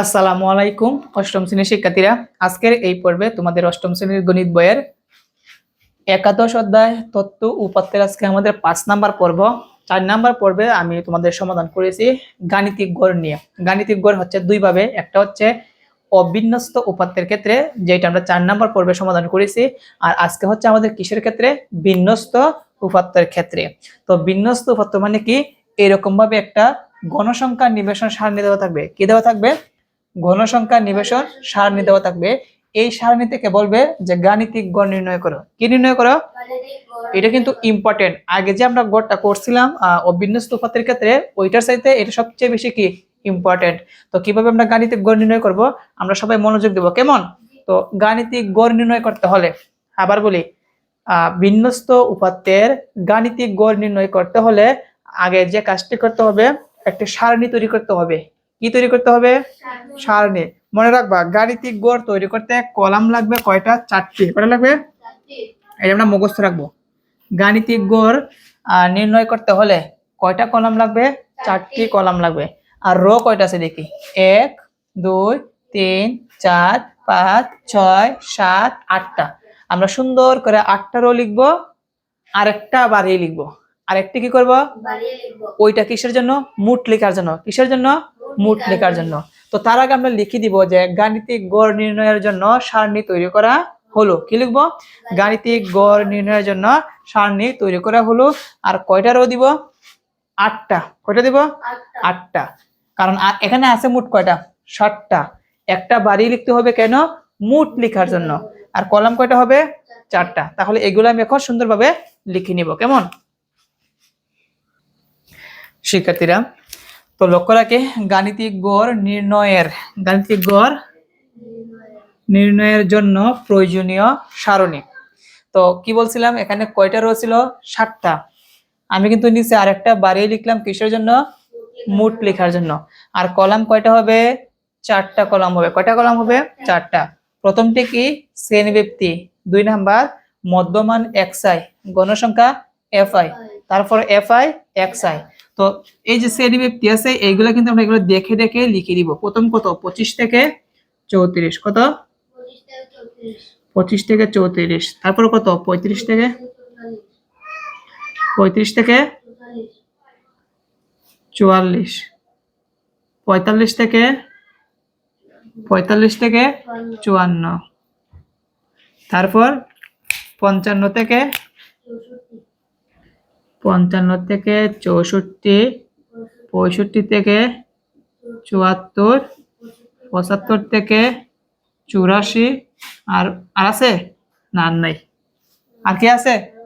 আসসালামু আলাইকুম, অষ্টম শ্রেণির শিক্ষার্থীরা। আজকের এই পর্বে তোমাদের অষ্টম শ্রেণির গণিত বইয়ের একাদশ অধ্যায় তত্ত্ব উপাত্তের আজকে আমাদের পাঁচ নাম্বার পর্ব। চার নাম্বার পর্বে আমি তোমাদের সমাধান করেছি গাণিতিক গড় নিয়ে। গাণিতিক গড় হচ্ছে দুইভাবে। একটা হচ্ছে অবিন্যস্ত উপাত্তের ক্ষেত্রে, যেটা আমরা চার নাম্বার পর্বে সমাধান করেছি। আর আজকে হচ্ছে আমাদের কিসের ক্ষেত্রে? বিন্যস্ত উপাত্তের ক্ষেত্রে। তো বিন্যস্ত উপাত্ত মানে কি? এরকমভাবে একটা গণসংখ্যা নিবেশন সারণী দেওয়া থাকবে। কি দেওয়া থাকবে? ঘনসংখ্যা নিবেশন সারণী দেওয়া থাকবে। এই সারণী থেকে বলবে যে গাণিতিক গড় নির্ণয় করো। কি নির্ণয় করো? এটা কিন্তু ইম্পর্টেন্ট আগে যে আমরা গড়টা করছিলাম অবিন্যস্ত উপাত্তের ক্ষেত্রে ওইটার চাইতে এটা সবচেয়ে বেশি কি ইম্পর্টেন্ট তো কীভাবে আমরা গাণিতিক গড় নির্ণয় করব? আমরা সবাই মনোযোগ দেব। কেমন? তো গাণিতিক গড় নির্ণয় করতে হলে, আবার বলি বিন্যস্ত উপাত্তের গাণিতিক গড় নির্ণয় করতে হলে আগে যে কাজটি করতে হবে, একটি সারণী তৈরি করতে হবে। কি তৈরি করতে হবে? সারণী। মনে রাখবা গাণিতিক গড় তৈরি করতে কলাম লাগবে কয়টা? চারটি। কয়টা লাগবে? এটা আমরা মুখস্থ রাখব। গাণিতিক গড় নির্ণয় করতে হলে কয়টা কলাম লাগবে? চারটি। কলাম লাগবে। আর রো কয়টা আছে দেখি? এক দুই তিন চার পাঁচ ছয় সাত আটটা। আমরা সুন্দর করে আটটা রো লিখব আরেকটা বাড়িয়ে লিখব। আরেকটি কি করব? ওইটা কিসের জন্য? মুট লেখার জন্য। কিসের জন্য? মুট লেখার জন্য। তো তার আগে আমরা লিখে দিব যে গাণিতিক গড় নির্ণয়ের জন্য সারণী তৈরি করা হলো। কি লিখব? গাণিতিক গড় নির্ণয়ের জন্য সারণী তৈরি করা হলো। আর কয়টা রো দিব? আটটা। কয়টা দিব? আটটা। কারণ এখানে আছে মোট কয়টা? ষাটটা একটা বাড়ি লিখতে হবে কেন? মুট লেখার জন্য। আর কলাম কয়টা হবে? চারটা। তাহলে এগুলো আমি এখন সুন্দরভাবে লিখে নিব। কেমন? শিক্ষার্থীরা, তো লক্ষ্য রাখে, গাণিতিক গড় নির্ণয়ের, গাণিতিক গড় নির্ণয়ের জন্য প্রয়োজনীয় সারণী। তো কি বলছিলাম? এখানে কয়টা রো ছিল ষাটটা আমি কিন্তু নিচে আরেকটা বাড়িয়ে লিখলাম কিসের জন্য? মুট লেখার জন্য। আর কলাম কয়টা হবে? চারটা কলাম হবে। কয়টা কলাম হবে? চারটা। প্রথমটি কি? শ্রেণি ব্যক্তি দুই নাম্বার, মধ্যমান এক্স আই। গণসংখ্যা এফ আই। তারপর এফ আই, এক্স আই। তো এই যে শ্রেণি ব্যক্তি আছে, এইগুলো কিন্তু আমরা এগুলো দেখে দেখে লিখে দিব। প্রথম কত? পঁচিশ থেকে চৌত্রিশ। কত? পঁচিশ থেকে চৌত্রিশ। তারপর কত? পঁয়ত্রিশ থেকে? পঁয়ত্রিশ থেকে? চুয়াল্লিশ। পঁয়তাল্লিশ থেকে? পঁয়তাল্লিশ থেকে? চুয়ান্ন। তারপর পঞ্চান্ন থেকে? পঞ্চান্ন থেকে চৌষট্টি, পঁয়ষট্টি থেকে চুয়াত্তর, পঁচাত্তর থেকে চুরাশি, আর আর আছে? না নাই। আর কি আছে?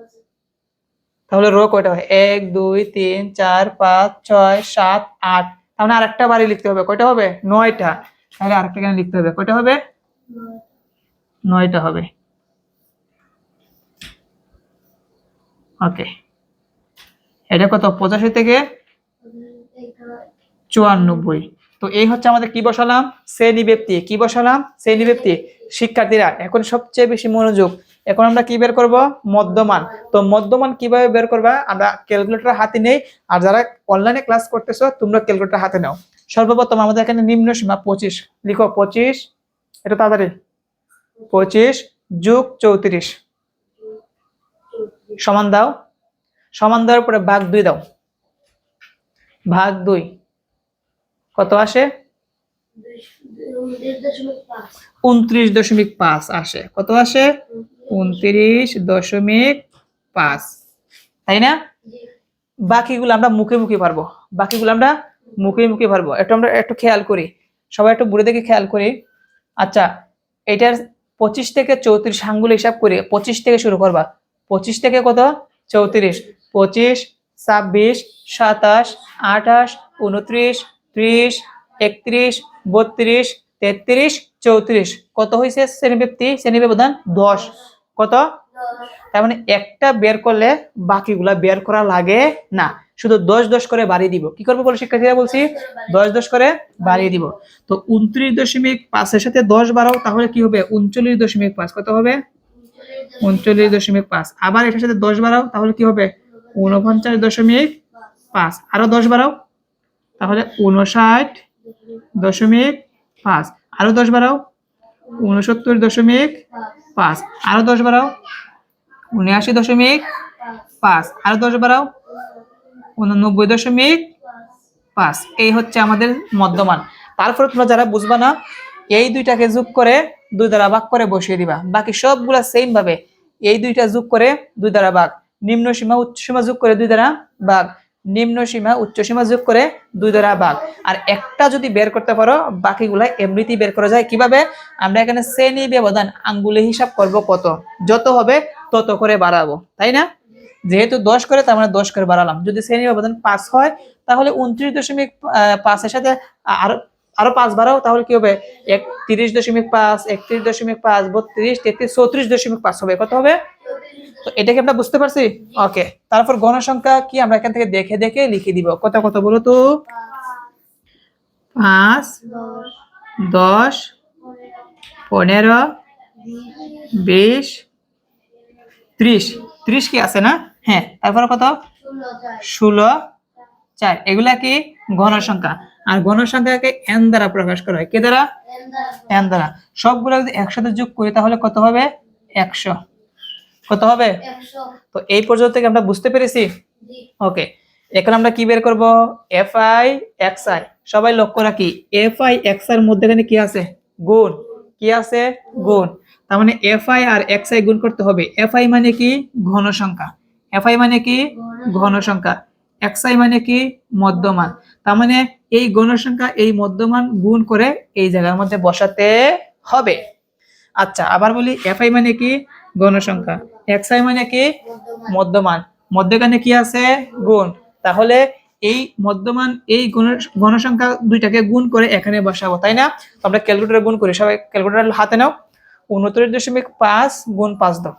তাহলে রো কয়টা হয়? এক, দুই, তিন, চার, পাঁচ, ছয়, সাত, আট। তাহলে আরেকটা বাড়ি লিখতে হবে। কয়টা হবে? নয়টা। তাহলে আরেকটা কেন লিখতে হবে। কয়টা হবে? নয়টা হবে। ওকে। এটা কত? পঁচাশি থেকে চুয়ান্নব্বই। তো এই হচ্ছে আমাদের কি বসালাম? শ্রেণি ব্যক্তি কি বসালাম? শ্রেণি ব্যক্তি শিক্ষার্থীরা, এখন সবচেয়ে বেশি মনোযোগ। এখন আমরা কি বের করব? মধ্যমান। তো মধ্যমান কীভাবে বের করবা? আমরা ক্যালকুলেটর হাতে নেই। আর যারা অনলাইনে ক্লাস করতেছো, তোমরা ক্যালকুলেটর হাতে নাও। সর্বপ্রথম আমাদের এখানে নিম্ন সীমা পঁচিশ। লিখো পঁচিশ। এটা তাড়াতাড়ি। পঁচিশ যুগ চৌত্রিশ। সমান দাও। সমান দেওয়ার পরে ভাগ দুই দাও। ভাগ দুই। কত আসে? উনত্রিশ দশমিক পাঁচ আসে। কত আসে? উনত্রিশ দশমিক পাঁচ। তাই না? বাকিগুলো আমরা মুখে মুখে পারব। বাকিগুলো আমরা মুখে মুখে পারব। একটু আমরা একটু খেয়াল করি। সবাই একটু বুড়ে দেখে খেয়াল করি। আচ্ছা এটার পঁচিশ থেকে চৌত্রিশ আঙ্গুল হিসাব করে পঁচিশ থেকে শুরু করবা। পঁচিশ থেকে কত? চৌত্রিশ। পঁচিশ, ছাব্বিশ, সাতাশ, আঠাশ, উনত্রিশ, ত্রিশ, একত্রিশ, বত্রিশ, তেত্রিশ, চৌত্রিশ। কত হয়েছে শ্রেণি ব্যক্তি শ্রেণি ব্যবধান দশ। কত? তার মানে একটা বের করলে বাকিগুলা বের করা লাগে না। শুধু দশ দশ করে বাড়িয়ে দিব। কি করব বলে শিক্ষার্থীরা বলছি? দশ দশ করে বাড়িয়ে দিব। তো উনত্রিশ দশমিক পাঁচের সাথে দশ বাড়াও, তাহলে কি হবে? উনচল্লিশ দশমিক পাঁচ। কত হবে? উনচল্লিশ দশমিক পাঁচ। আবার এটার সাথে দশ বাড়াও, তাহলে কি হবে? উনপঞ্চাশ দশমিক পাঁচ। আরও দশ বাড়াও। তাহলে উনষাট দশমিক পাঁচ। আরও দশ বাড়াও। উনসত্তর দশমিক পাঁচ। আরও দশ বাড়াও। উনআশি দশমিক পাঁচ। আরও দশ বাড়াও। উননব্বই দশমিক পাঁচ। এই হচ্ছে আমাদের মধ্যমান। তারপরে তোমরা যারা বুঝবা না, এই দুইটাকে যোগ করে দুই দ্বারা ভাগ করে বসিয়ে দিবা। বাকি সবগুলা সেম ভাবে এই দুইটা যোগ করে দুই দ্বারা ভাগ। নিম্ন সীমা, উচ্চ সীমা যোগ করে দুই দ্বারা ভাগ। নিম্ন সীমা, উচ্চ সীমা যোগ করে দুই দ্বারা ভাগ। আর একটা যদি বের করতে পারো, বাকিগুলা এমনিতেই বের করা যায়। কীভাবে? আমরা এখানে শ্রেণি ব্যবধান আঙ্গুলে হিসাব করব কত। যত হবে তত করে বাড়াবো, তাই না? যেহেতু দশ করে, তার মানে দশ করে বাড়ালাম। যদি শ্রেণি ব্যবধান পাঁচ হয়, তাহলে উনত্রিশ দশমিক পাঁচের সাথে আরও আরও পাঁচ বাড়াও, তাহলে কি হবে? একত্রিশ দশমিক পাঁচ, একত্রিশ দশমিক পাঁচ, বত্রিশ, তেত্রিশ, চৌত্রিশ দশমিক পাঁচ হবে। কত হবে? তো এটা কি আমরা বুঝতে পারছি? ওকে তারপর গণসংখ্যা কি আমরা এখান থেকে দেখে দেখে লিখে দিব। কত কত বলো তো? পাঁচ দশ পনেরো বিশ ত্রিশ। ত্রিশ কি আছে না? হ্যাঁ। তারপর কত? ষোলো চার। এগুলা কি? গণসংখ্যা। আর গণসংখ্যাকে এন দ্বারা প্রকাশ করা হয়। কে দ্বারা? এন দ্বারা। সবগুলো যদি একসাথে যোগ করি তাহলে কত হবে? একশো। কত হবে? তো এই পর্যন্ত থেকে আমরা বুঝতে পেরেছি? ওকে এখন আমরা কি বের করব? এফ আই এক্স আই সবাই লক্ষ্য রাখি এফ আই এক্সের মধ্যেখানে কি আছে? গুণ। কি আছে? গুণ। তার মানে এফ আই আর এক্স আই গুণ করতে হবে। এফ আই মানে কি? ঘন সংখ্যা। এফ আই মানে কি? ঘন সংখ্যা। এক্স আই মানে কি? মধ্যমান। তার মানে এই গণ সংখ্যা এই মধ্যমান গুণ করে এই জায়গার মধ্যে বসাতে হবে। আচ্ছা আবার বলি এফ আই মানে কি? গণসংখ্যা। এক্স আই মানে কি? মধ্যমান। মধ্যখানে কি আছে? গুণ। তাহলে এই মধ্যমান, এই গণ- গণসংখ্যা দুইটাকে গুণ করে এখানে বসাবো, তাই না? আমরা ক্যালকুলেটর গুণ করি। সবাই ক্যালকুলেটর হাতে নাও। উনত্রিশ দশমিক পাঁচ গুণ পাঁচ দাও।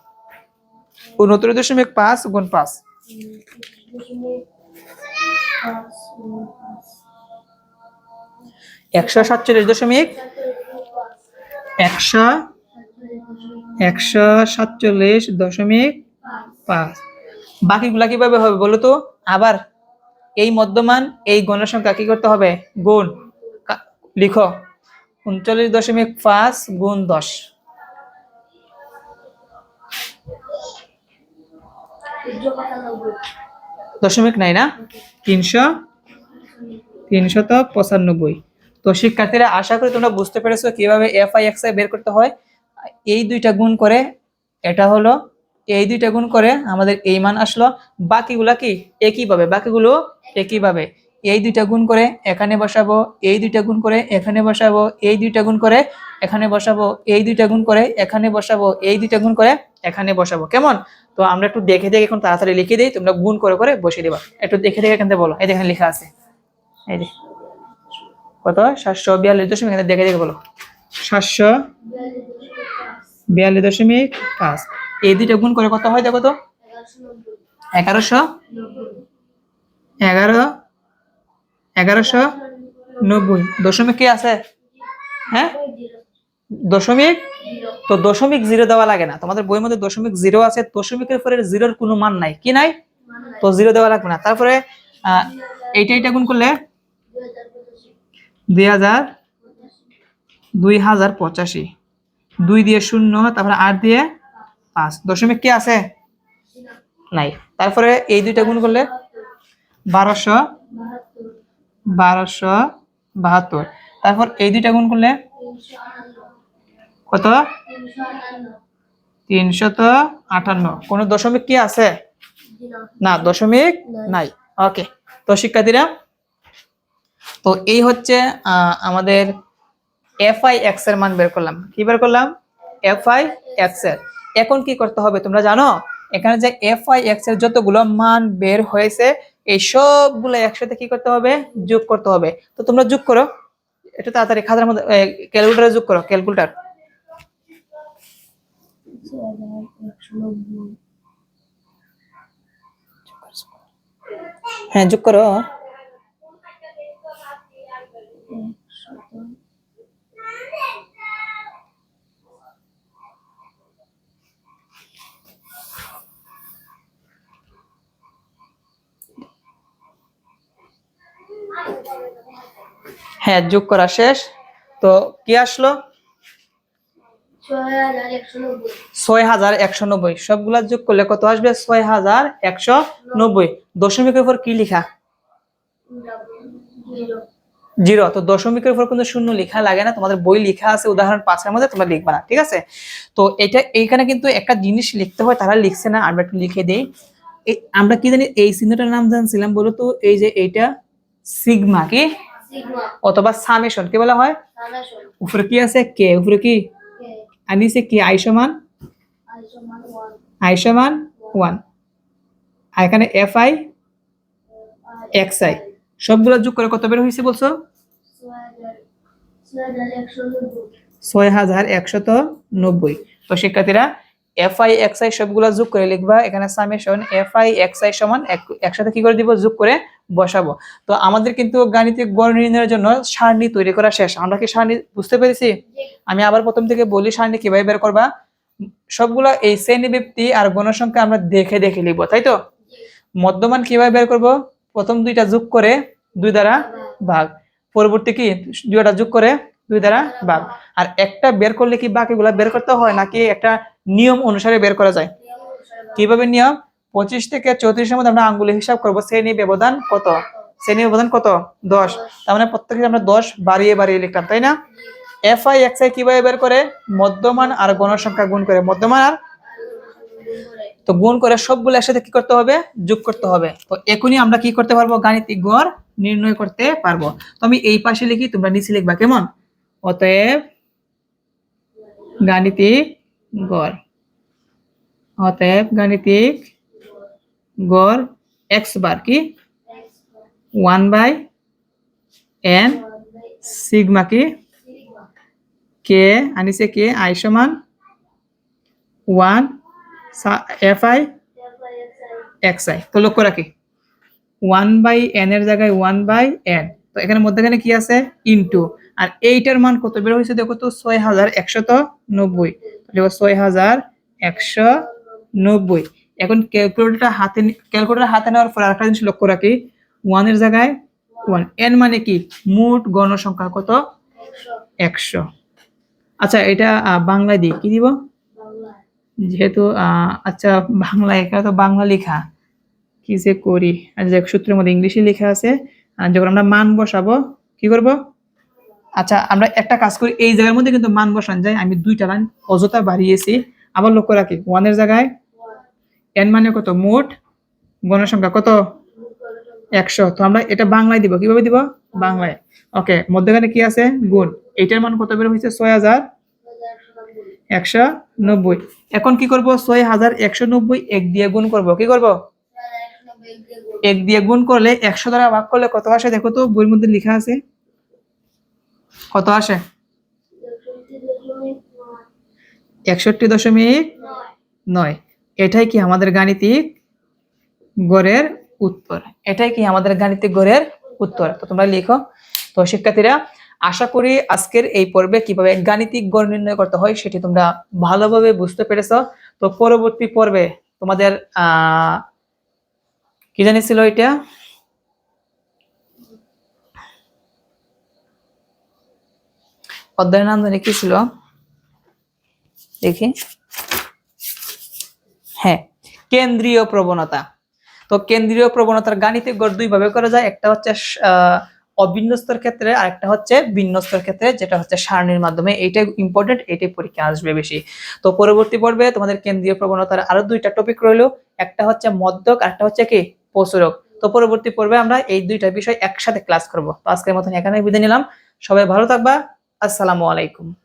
উনত্রিশ দশমিক পাঁচ গুণ পাঁচ। একশো সাতচল্লিশ দশমিক একশো একশো সাতচল্লিশ দশমিক পাঁচ। বাকিগুলা কীভাবে হবে বলো তো? আবার এই মধ্যমান, এই গণসংখ্যা কি করতে হবে? গুণ। লিখো। উনচল্লিশ দশমিক পাঁচ গুণ দশ। দশমিক নাই না? তিনশো তিনশত পঁচানব্বই। তো শিক্ষার্থীরা আশা করি তোমরা বুঝতে পেরেছ কীভাবে এফ আই এক্স আই বের করতে হয়। এই দুইটা গুণ করে, এটা হলো এই দুইটা গুণ করে আমাদের এই মান আসলো। বাকিগুলা কি? একইভাবে বাকিগুলো একইভাবে এই দুইটা গুণ করে এখানে বসাবো, এই দুইটা গুণ করে এখানে বসাবো, এই দুইটা গুণ করে এখানে বসাবো, এই দুইটা গুণ করে এখানে বসাবো, এই দুইটা গুণ করে এখানে বসাবো। কেমন? তো আমরা একটু দেখে দেখে এখন তাড়াতাড়ি লিখে দিই, তোমরা গুণ করে করে বসিয়ে দিবা। একটু দেখে দেখে এখান বলো। এই দেখেন লেখা আছে। এই যে, কত? সাতশো বিয়াল্লিশ দশমিক, এখানে দেখে দেখে বলো। সাতশো বিয়াল্লিশ দশমিক পাঁচ। এই দুইটা গুণ করে কত হয় দেখো তো? এগারোশো এগারো এগারোশো নব্বই। দশমিক কি আছে? হ্যাঁ? দশমিক? তো দশমিক জিরো দেওয়া লাগে না। তোমাদের বইয়ের মধ্যে দশমিক জিরো আছে, দশমিকের পরে জিরোর কোনো মান নাই। কি নাই? তো জিরো দেওয়া লাগবে না। তারপরে এইটা এইটা গুণ করলে দুই হাজার দুই হাজার পঁচাশি। দুই দিয়ে শূন্য, তারপরে আট দিয়ে পাঁচ। দশমিক কি আছে? নাই। তারপরে এই দুইটা গুণ করলে বারোশো বারোশো বাহাত্তর। তারপর এই দুইটা গুণ করলে কত? তিনশত আটান্ন। কোনো দশমিক কি আছে? না, দশমিক নাই। ওকে। তো শিক্ষার্থীরা, তো এই হচ্ছে আমাদের এফ আই এক্সের মান বের করলাম। কি বের করলাম? এফ আই এক্সের। এখন কি করতে হবে তোমরা জানো? এখানে যে এফ আই এক্সের যতগুলো মান বের হয়েছে, এই সবগুলো একসাথে কি করতে হবে? যোগ করতে হবে। তো তোমরা যোগ করো। একটু তাড়াতাড়ি খাতার মধ্যে ক্যালকুলেটারে যোগ করো ক্যালকুলেটার হ্যাঁ যোগ করো। হ্যাঁ যোগ করা শেষ। তো কি আসলো? ছয় হাজার একশো নব্বই। সবগুলা যোগ করলে কত আসবে? ছয় হাজার একশো নব্বই। দশমিকের উপর কি লেখা? জিরো। তো দশমিকের উপর কিন্তু শূন্য লেখা লাগে না। তোমাদের বই লেখা আছে, উদাহরণ পাঁচের মধ্যে, তোমরা লিখবা না, ঠিক আছে? তো এটা, এইখানে কিন্তু একটা জিনিস লিখতে হয়, তারা লিখছে না, আমরা একটু লিখে দেই। আমরা কি জানি, এই চিহ্নটার নাম জানছিলাম বলো তো? এই যে এইটা, সিগমা, কি? অথবা সামেশন কি বলা হয়? উপরে কি আছে? কে? উপরে কি? আর নিচে কি? আই সমান? ওয়ান। আর এখানে এফ আই? X I. সবগুলো যোগ করে কত বের হয়েছে বলছো? ছয় হাজার একশত নব্বই। তো শিক্ষার্থীরা এফ আই এক্স আই সবগুলো যোগ করে লিখবা। এখানে summation F I X I সমান এক- একসাথে কি করে দিব? যোগ করে বসাবো। তো আমাদের কিন্তু গাণিতিক গড় নির্ণয়ের জন্য সারণী তৈরি করা শেষ। আমরা কি সারণী বুঝতে পেরেছি? আমি আবার প্রথম থেকে বলি সারণী কীভাবে বের করবা। সবগুলো এই শ্রেণি ব্যক্তি আর গণসংখ্যা আমরা দেখে দেখে লিখব তাই তো? মধ্যমান কীভাবে বের করব? প্রথম দুইটা যোগ করে দুই দ্বারা ভাগ। পরবর্তী কি? দুইটা যোগ করে দুই দ্বারা ভাগ। আর একটা বের করলে কি বাকিগুলা বের করতে হয়? নাকি একটা নিয়ম অনুসারে বের করা যায়? কীভাবে নিয়ম? পঁচিশ থেকে চৌত্রিশের মধ্যে আমরা আঙ্গুলে হিসাব করব। শ্রেণি ব্যবধান কত? শ্রেণি ব্যবধান কত? দশ। তার মানে প্রত্যেকে আমরা দশ বাড়িয়ে বাড়িয়ে লিখলাম, তাই না? এফ আই এক্স আই কীভাবে বের করে? মধ্যমান আর গণসংখ্যা গুণ করে। মধ্যমান আর তো গুণ করে সবগুলো একসাথে কি করতে হবে? যোগ করতে হবে। তো এখনই আমরা কি করতে পারব? গাণিতিক গড় নির্ণয় করতে পারব। তো আমি এই পাশে লিখি, তোমরা নিচে লিখবা, কেমন? অতএব গাণিতিক গড়। অতএব গাণিতিক গড় এক্স বার কি? ওয়ান বাই এন সিগমা কি? কে আনিছে কে? আই সমান one F I X I. তো লক্ষ্য রাখি। ওয়ান বাই এন এর জায়গায় ওয়ান বাই এন। তো এখানে মধ্যখানে কি আছে? ইনটু। আর এইটার মান কত? বের হয়েছে দেখো তো, ছয় হাজার একশত নব্বই। দেখো ছয় হাজার একশো নব্বই। এখন ক্যালকুলেটরটা হাতে ক্যালকুলেটর হাতে নেওয়ার পর আরেকটা জিনিস লক্ষ্য রাখি। ওয়ানের জায়গায় ওয়ান এন মানে কি? মোট গণসংখ্যা কত? একশো। আচ্ছা এটা বাংলায় দিই কি দিব? যেহেতু আচ্ছা বাংলা এখানে তো বাংলা লেখা। কি যে করি? যে সূত্রের মধ্যে ইংলিশে লেখা আছে। যখন আমরা মান বসাবো, কি করব? আচ্ছা আমরা একটা কাজ করি, এই জায়গার মধ্যে কিন্তু মান বসান যায়। আমি দুইটা লাইন অযথা বাড়িয়েছি। আবার লক্ষ্য রাখি ওয়ানের জায়গায় এন মানে কত? মোট গণসংখ্যা কত? একশো। তো আমরা এটা বাংলায় দিব। কীভাবে দিব? বাংলায়। ওকে মধ্যখানে কি আছে? গুণ। এইটার মান কত বের হয়েছে? ছয় হাজার একশো নব্বই। এখন কি করব? ছয় হাজার একশো নব্বই এক দিয়ে গুণ করব। কি করব? এক দিয়ে গুণ করলে একশো দ্বারা ভাগ করলে কত আসে? দেখো তো, বইয়ের মধ্যে লেখা আছে। কত আসে? একষট্টি দশমিক নয়। এটাই কি আমাদের গাণিতিক গড়ের উত্তর? এটাই কি আমাদের গাণিতিক গড়ের উত্তর? তো তোমরা লিখো। তো শিক্ষার্থীরা, আশা করি আজকের এই পর্বে কীভাবে গাণিতিক গড় নির্ণয় করতে হয় সেটি তোমরা ভালোভাবে বুঝতে পেরেছ। তো পরবর্তী পর্বে তোমাদের কি জানি ছিল এটা? অধ্যায়ের নাম জানি কি ছিল? দেখি। হ্যাঁ কেন্দ্রীয় প্রবণতা। তো কেন্দ্রীয় প্রবণতার গাণিতিক গড় দুই ভাবে করা যায়। একটা হচ্ছে অবিন্যস্তর ক্ষেত্রে আর একটা হচ্ছে বিন্যস্তর ক্ষেত্রে, যেটা হচ্ছে সারণীর মাধ্যমে। এইটাই ইম্পর্টেন্ট এটাই পরীক্ষা আসবে বেশি। তো পরবর্তী পর্বে তোমাদের কেন্দ্রীয় প্রবণতার আরও দুইটা টপিক রইল। একটা হচ্ছে মদ্যক, আর একটা হচ্ছে কি? প্রচুরক। তো পরবর্তী পর্বে আমরা এই দুইটা বিষয় একসাথে ক্লাস করব। তো আজকের মতন এখানে বিদায় নিলাম। সবাই ভালো থাকবা। আসসালামু আলাইকুম।